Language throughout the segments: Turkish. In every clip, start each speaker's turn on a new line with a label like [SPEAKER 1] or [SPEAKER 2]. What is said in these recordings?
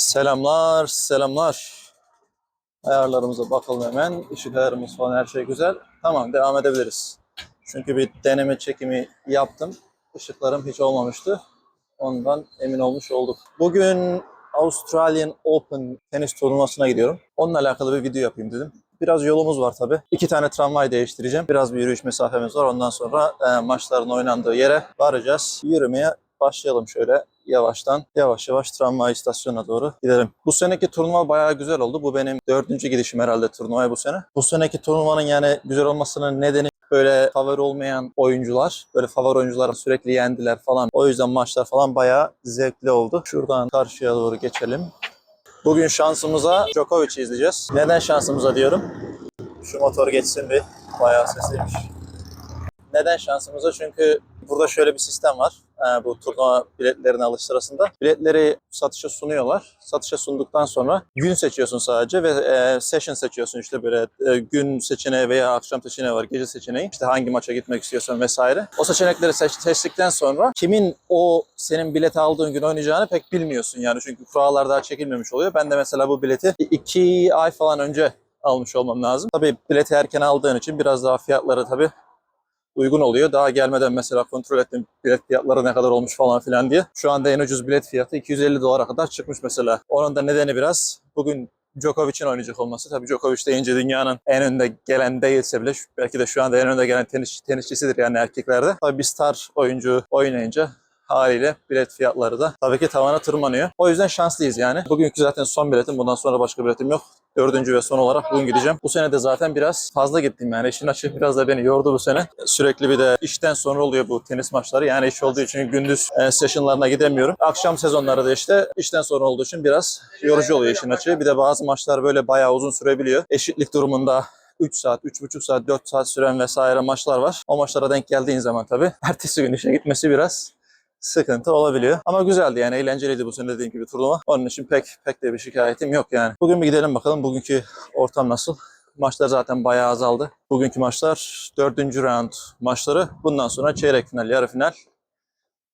[SPEAKER 1] Selamlar, selamlar. Ayarlarımıza bakalım hemen. Işık ayarımız falan her şey güzel. Tamam, devam edebiliriz. Çünkü bir deneme çekimi yaptım. Işıklarım hiç olmamıştı. Ondan emin olmuş olduk. Bugün Australian Open tenis turnuvasına gidiyorum. Onunla alakalı bir video yapayım dedim. Biraz yolumuz var tabii. İki tane tramvay değiştireceğim. Biraz bir yürüyüş mesafemiz var. Ondan sonra e, maçların oynandığı yere varacağız. Yürümeye başlayalım şöyle yavaştan. Yavaş yavaş tramvay istasyonuna doğru gidelim. Bu seneki turnuva bayağı güzel oldu. Bu benim dördüncü gidişim herhalde turnuvaya bu sene. Bu seneki turnuvanın yani güzel olmasının nedeni böyle favori olmayan oyuncular, böyle favori oyuncuları sürekli yendiler falan. O yüzden maçlar falan bayağı zevkli oldu. Şuradan karşıya doğru geçelim. Bugün şansımıza Djokovic'i izleyeceğiz. Neden şansımıza diyorum? Şu motor geçsin bir. Bayağı sesliymiş. Neden şansımıza? Çünkü burada şöyle bir sistem var. Ee, bu turnuva biletlerini alış sırasında. Biletleri satışa sunuyorlar. Satışa sunduktan sonra gün seçiyorsun sadece ve e, session seçiyorsun. İşte böyle e, gün seçeneği veya akşam seçeneği var, gece seçeneği. İşte hangi maça gitmek istiyorsan vesaire. O seçenekleri seç, seçtikten sonra kimin o senin bileti aldığın gün oynayacağını pek bilmiyorsun yani. Çünkü kurallar daha çekilmemiş oluyor. Ben de mesela bu bileti iki ay falan önce almış olmam lazım. Tabii bileti erken aldığın için biraz daha fiyatları tabii uygun oluyor. Daha gelmeden mesela kontrol ettim bilet fiyatları ne kadar olmuş falan filan diye. Şu anda en ucuz bilet fiyatı 250 dolara kadar çıkmış mesela. Onun da nedeni biraz bugün Djokovic'in oynayacak olması. Tabii Djokovic deyince dünyanın en önde gelen değilse bile belki de şu anda en önde gelen tenis, tenisçisidir yani erkeklerde. Tabii bir star oyuncu oynayınca haliyle bilet fiyatları da tabii ki tavana tırmanıyor. O yüzden şanslıyız yani. Bugünkü zaten son biletim. Bundan sonra başka biletim yok. Dördüncü ve son olarak bugün gideceğim. Bu sene de zaten biraz fazla gittim yani. İşin açığı biraz da beni yordu bu sene. Sürekli bir de işten sonra oluyor bu tenis maçları. Yani iş olduğu için gündüz e, sessionlarına gidemiyorum. Akşam sezonları da işte işten sonra olduğu için biraz yorucu oluyor işin açığı. Bir de bazı maçlar böyle bayağı uzun sürebiliyor. Eşitlik durumunda 3 saat, 3,5 saat, 4 saat süren vesaire maçlar var. O maçlara denk geldiğin zaman tabii ertesi gün işe gitmesi biraz sıkıntı olabiliyor. Ama güzeldi yani eğlenceliydi bu sene dediğim gibi turnuva. Onun için pek pek de bir şikayetim yok yani. Bugün bir gidelim bakalım bugünkü ortam nasıl. Maçlar zaten bayağı azaldı. Bugünkü maçlar dördüncü round maçları. Bundan sonra çeyrek final, yarı final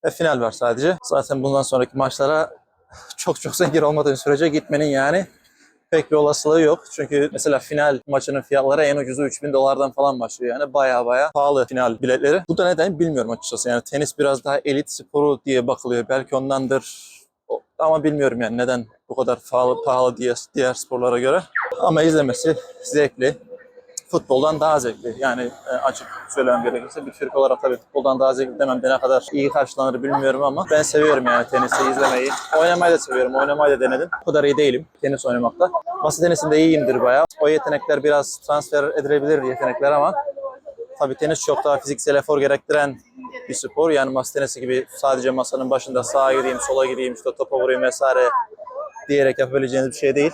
[SPEAKER 1] ve final var sadece. Zaten bundan sonraki maçlara çok çok zengin olmadığın sürece gitmenin yani pek bir olasılığı yok. Çünkü mesela final maçının fiyatları en ucuzu 3000 dolardan falan başlıyor. Yani baya baya pahalı final biletleri. Bu da neden bilmiyorum açıkçası. Yani tenis biraz daha elit sporu diye bakılıyor. Belki ondandır. Ama bilmiyorum yani neden bu kadar pahalı, pahalı diye diğer sporlara göre. Ama izlemesi zevkli. Futboldan daha zevkli. Yani e, açık söylemem gerekirse bir Türk olarak tabii futboldan daha zevkli demem de ne kadar iyi karşılanır bilmiyorum ama ben seviyorum yani tenisi izlemeyi. Oynamayı da seviyorum. Oynamayı da denedim. O kadar iyi değilim tenis oynamakta. Masa tenisinde iyiyimdir bayağı. O yetenekler biraz transfer edilebilir yetenekler ama tabii tenis çok daha fiziksel efor gerektiren bir spor. Yani masa tenisi gibi sadece masanın başında sağa gireyim, sola gireyim, işte topa vurayım vesaire diyerek yapabileceğiniz bir şey değil.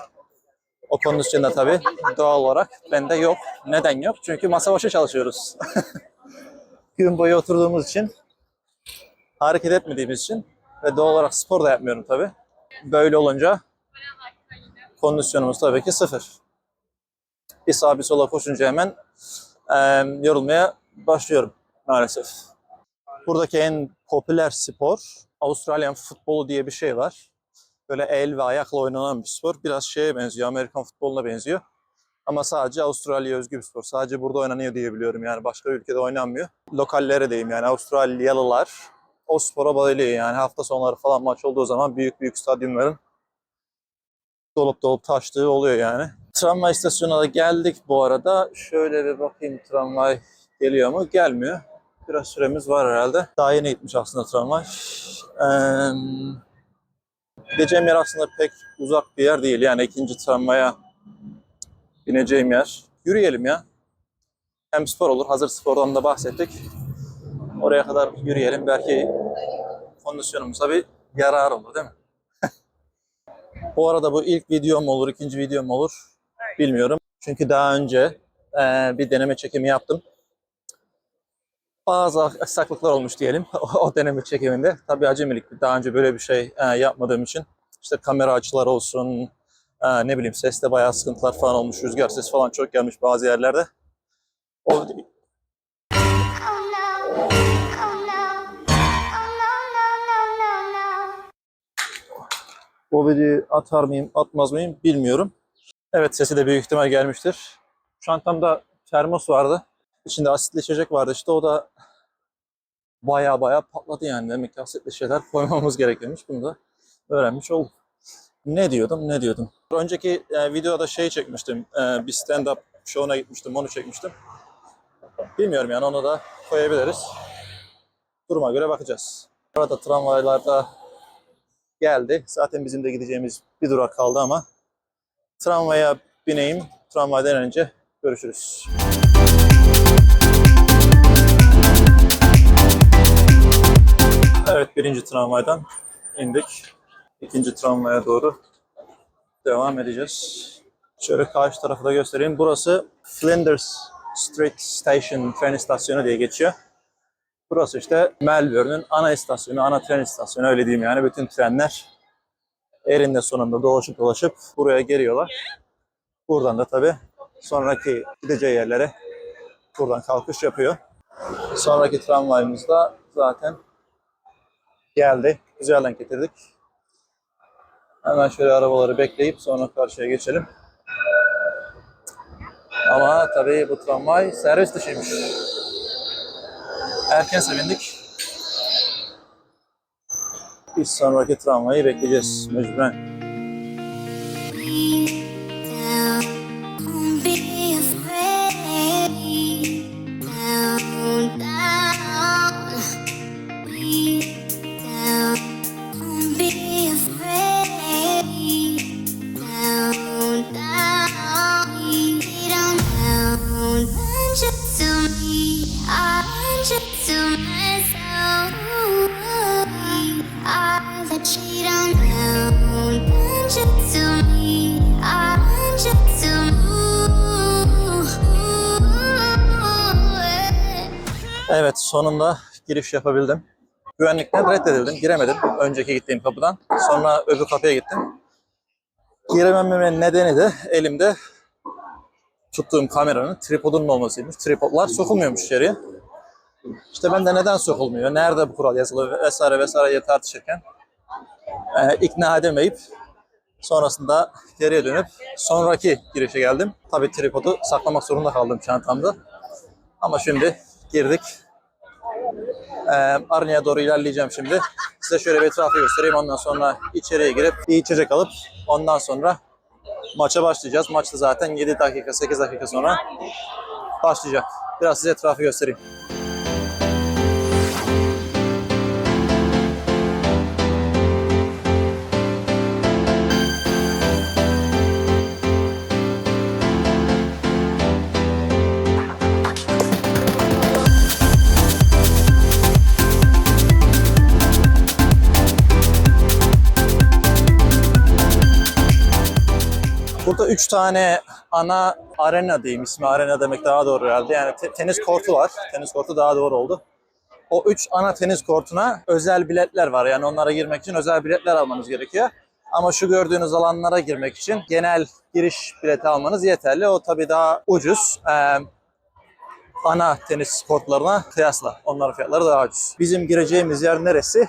[SPEAKER 1] O kondisyonda tabii doğal olarak bende yok. Neden yok? Çünkü masa başı çalışıyoruz. Gün boyu oturduğumuz için, hareket etmediğimiz için ve doğal olarak spor da yapmıyorum tabii. Böyle olunca kondisyonumuz tabii ki sıfır. Bir sağa bir sola koşunca hemen eee, yorulmaya başlıyorum maalesef. Buradaki en popüler spor Avustralyan futbolu diye bir şey var. Böyle el ve ayakla oynanan bir spor. Biraz şeye benziyor, Amerikan futboluna benziyor. Ama sadece Avustralya'ya özgü bir spor. Sadece burada oynanıyor diye biliyorum yani başka ülkede oynanmıyor. Lokallere deyim yani Avustralyalılar o spora bayılıyor yani hafta sonları falan maç olduğu zaman büyük büyük stadyumların dolup dolup taştığı oluyor yani. Tramvay istasyonuna da geldik bu arada. Şöyle bir bakayım tramvay geliyor mu? Gelmiyor. Biraz süremiz var herhalde. Daha yeni gitmiş aslında tramvay. Eee Gideceğim yer aslında pek uzak bir yer değil. Yani ikinci tramvaya bineceğim yer. Yürüyelim ya. Hem spor olur. Hazır spordan da bahsettik. Oraya kadar yürüyelim. Belki kondisyonumuza bir yarar olur değil mi? bu arada bu ilk videom olur, ikinci videom olur. Bilmiyorum. Çünkü daha önce eee, bir deneme çekimi yaptım. Bazı aksaklıklar olmuş diyelim o deneme çekiminde. Tabii acemilik. Daha önce böyle bir şey e, yapmadığım için. işte kamera açıları olsun, e, ne bileyim seste bayağı sıkıntılar falan olmuş. Rüzgar sesi falan çok gelmiş bazı yerlerde. O. O videoyu atar mıyım, atmaz mıyım bilmiyorum. Evet sesi de büyük ihtimal gelmiştir. Çantamda termos vardı. İçinde asitli içecek vardı işte o da baya baya patladı yani. Demek ki asitli şeyler gerekiyormuş. Bunu da öğrenmiş olduk. Ne diyordum, ne diyordum? Önceki e, videoda şey çekmiştim. E, bir stand-up show'una gitmiştim, onu çekmiştim. Bilmiyorum yani onu da koyabiliriz. Duruma göre bakacağız. Arada tramvaylarda geldi. Zaten bizim de gideceğimiz bir durak kaldı ama tramvaya bineyim. Tramvaydan önce görüşürüz. Evet birinci tramvaydan indik. İkinci tramvaya doğru devam edeceğiz. Şöyle karşı tarafı da göstereyim. Burası Flinders Street Station tren istasyonu diye geçiyor. Burası işte Melbourne'ün ana istasyonu, ana tren istasyonu öyle diyeyim yani. Bütün trenler erinde sonunda dolaşıp dolaşıp buraya geliyorlar. Buradan da tabii sonraki gideceği yerlere buradan kalkış yapıyor. Sonraki tramvayımız da zaten geldi. Güzelden getirdik. Hemen şöyle arabaları bekleyip sonra karşıya geçelim. Ama tabii bu tramvay servis dışıymış. Erken sevindik. Biz sonraki tramvayı bekleyeceğiz mecburen. Sonunda giriş yapabildim. Güvenlikten reddedildim. Giremedim önceki gittiğim kapıdan. Sonra öbür kapıya gittim. Giremememin nedeni de elimde tuttuğum kameranın tripodunun olmasıymış. Tripodlar sokulmuyormuş içeriye. İşte ben de neden sokulmuyor, nerede bu kural yazılı vesaire vesaire diye tartışırken e, ikna edemeyip sonrasında geriye dönüp sonraki girişe geldim. Tabii tripodu saklamak zorunda kaldım çantamda. Ama şimdi girdik. Ee, Arnia'ya doğru ilerleyeceğim şimdi. Size şöyle bir etrafı göstereyim. Ondan sonra içeriye girip bir içecek alıp ondan sonra maça başlayacağız. Maç da zaten 7 dakika 8 dakika sonra başlayacak. Biraz size etrafı göstereyim. Burada üç tane ana arena diyeyim. ismi arena demek daha doğru herhalde. Yani te- tenis kortu var. Tenis kortu daha doğru oldu. O üç ana tenis kortuna özel biletler var. Yani onlara girmek için özel biletler almanız gerekiyor. Ama şu gördüğünüz alanlara girmek için genel giriş bileti almanız yeterli. O tabii daha ucuz. Ee, ana tenis kortlarına kıyasla. Onların fiyatları daha ucuz. Bizim gireceğimiz yer neresi?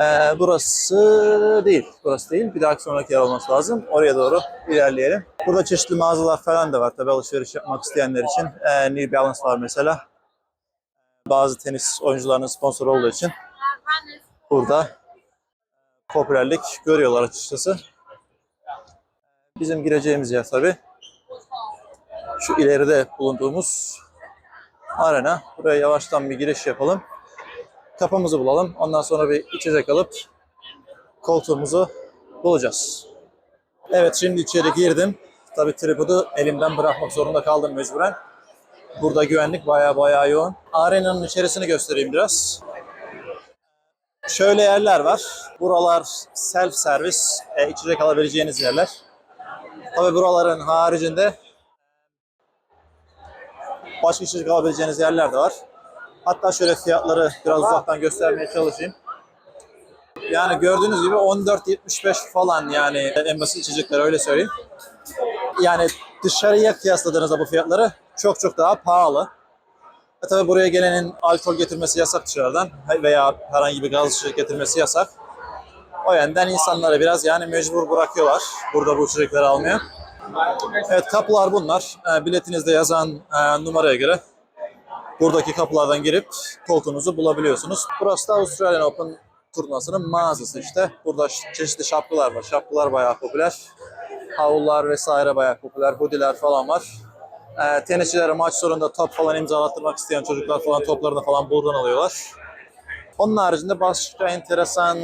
[SPEAKER 1] Ee, burası değil. Burası değil. Bir dahaki sonraki yer olması lazım. Oraya doğru ilerleyelim. Burada çeşitli mağazalar falan da var tabii alışveriş yapmak isteyenler için. Ee, New Balance var mesela. Bazı tenis oyuncularının sponsoru olduğu için burada popülerlik görüyorlar açıkçası. Bizim gireceğimiz yer tabii. Şu ileride bulunduğumuz arena. Buraya yavaştan bir giriş yapalım kapımızı bulalım. Ondan sonra bir içecek alıp koltuğumuzu bulacağız. Evet şimdi içeri girdim. Tabii tripodu elimden bırakmak zorunda kaldım mecburen. Burada güvenlik baya baya yoğun. Arenanın içerisini göstereyim biraz. Şöyle yerler var. Buralar self servis, e, içecek alabileceğiniz yerler. Tabii buraların haricinde başka içecek alabileceğiniz yerler de var. Hatta şöyle fiyatları biraz uzaktan göstermeye çalışayım. Yani gördüğünüz gibi 14.75 falan yani en basit içecekler öyle söyleyeyim. Yani dışarıya kıyasladığınızda bu fiyatları çok çok daha pahalı. E tabi buraya gelenin alkol getirmesi yasak dışarıdan veya herhangi bir gaz içecek getirmesi yasak. O yönden insanları biraz yani mecbur bırakıyorlar burada bu içecekleri almaya. Evet kapılar bunlar. E, biletinizde yazan e, numaraya göre buradaki kapılardan girip koltuğunuzu bulabiliyorsunuz. Burası da Australian Open turnuvasının mağazası işte. Burada çeşitli şapkalar var. Şapkalar bayağı popüler. Havlular vesaire bayağı popüler. Hoodiler falan var. E, tenisçilere maç sonunda top falan imzalattırmak isteyen çocuklar falan toplarını falan buradan alıyorlar. Onun haricinde başka enteresan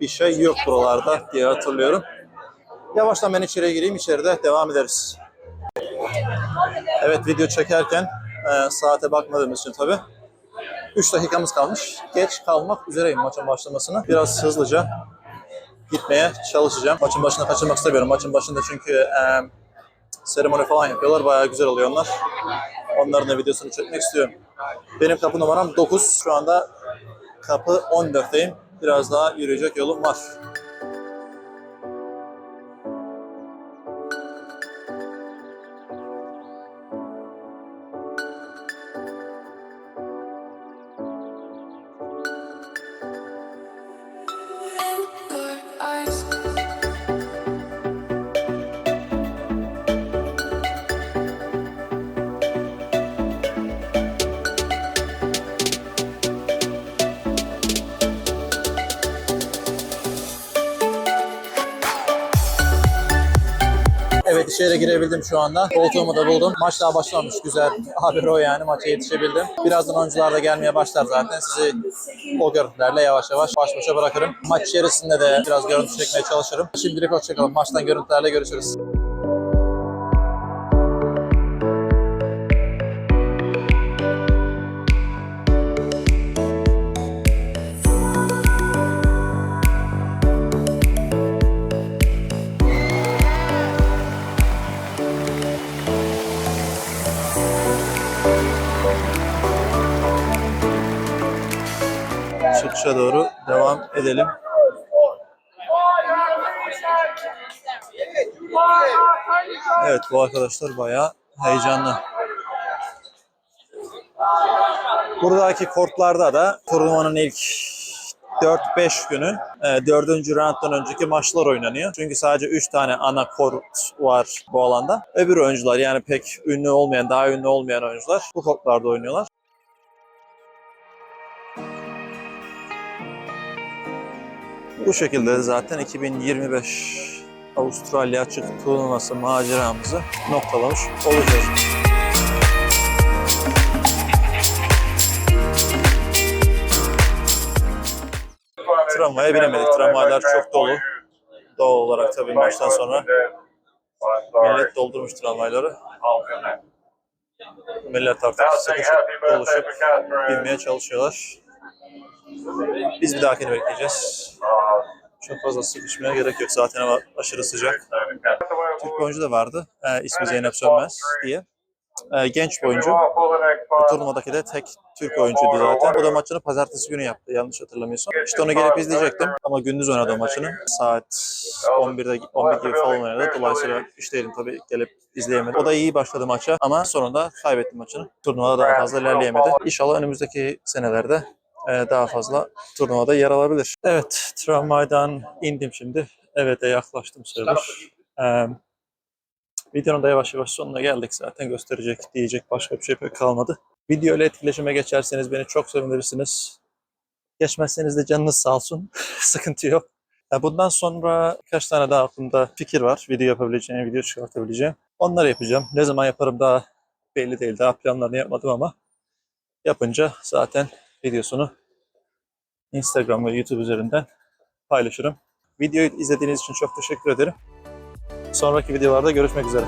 [SPEAKER 1] bir şey yok buralarda diye hatırlıyorum. Yavaştan ben içeriye gireyim, içeride devam ederiz. Evet, video çekerken e, saate bakmadığımız için tabii. 3 dakikamız kalmış. Geç kalmak üzereyim maçın başlamasına. Biraz hızlıca gitmeye çalışacağım. Maçın başına kaçırmak istemiyorum. Maçın başında çünkü e, seremoni falan yapıyorlar. Bayağı güzel oluyor onlar. Onların da videosunu çekmek istiyorum. Benim kapı numaram 9. Şu anda kapı 14'teyim. Biraz daha yürüyecek yolum var. İçeri girebildim şu anda. Koltuğumu da buldum. Maç daha başlamış. Güzel haber o yani. Maça yetişebildim. Birazdan oyuncular da gelmeye başlar zaten. Sizi o görüntülerle yavaş yavaş baş başa bırakırım. Maç içerisinde de biraz görüntü çekmeye çalışırım. Şimdilik hoşçakalın. Maçtan görüntülerle görüşürüz. Çıkışa doğru devam edelim. Evet bu arkadaşlar bayağı heyecanlı. Buradaki kortlarda da turnuvanın ilk 4-5 günü 4. rounddan önceki maçlar oynanıyor. Çünkü sadece 3 tane ana kort var bu alanda. Öbür oyuncular yani pek ünlü olmayan, daha ünlü olmayan oyuncular bu kortlarda oynuyorlar. Bu şekilde zaten 2025 Avustralya açık turnuvası maceramızı noktalamış olacağız. Tramvaya binemedik. Tramvaylar çok dolu. Doğal olarak tabii maçtan sonra millet doldurmuş tramvayları. Millet artık sıkışıp doluşup binmeye çalışıyorlar. Biz bir dahakini bekleyeceğiz. Çok fazla sıkışmaya gerek yok. Zaten hava aşırı sıcak. Türk oyuncu da vardı. Ee, ismi Zeynep Sönmez diye. Ee, genç oyuncu. Bu turnuvadaki de tek Türk oyuncuydu zaten. O da maçını pazartesi günü yaptı yanlış hatırlamıyorsam. İşte onu gelip izleyecektim ama gündüz oynadı o maçını. Saat 11'de 11 gibi falan oynadı. Dolayısıyla işteydim tabii gelip izleyemedim. O da iyi başladı maça ama sonunda kaybetti maçını. Turnuvada daha fazla ilerleyemedi. İnşallah önümüzdeki senelerde e, daha fazla turnuvada yer alabilir. Evet, tramvaydan indim şimdi. Eve de yaklaştım sayılır. Ee, videonun da yavaş yavaş sonuna geldik zaten. Gösterecek, diyecek başka bir şey pek kalmadı. Video ile etkileşime geçerseniz beni çok sevindirirsiniz. Geçmezseniz de canınız sağ olsun. Sıkıntı yok. Ya Bundan sonra birkaç tane daha aklımda fikir var. Video yapabileceğim, video çıkartabileceğim. Onları yapacağım. Ne zaman yaparım daha belli değil. Daha planlarını yapmadım ama yapınca zaten videosunu Instagram ve YouTube üzerinden paylaşırım. Videoyu izlediğiniz için çok teşekkür ederim. Sonraki videolarda görüşmek üzere.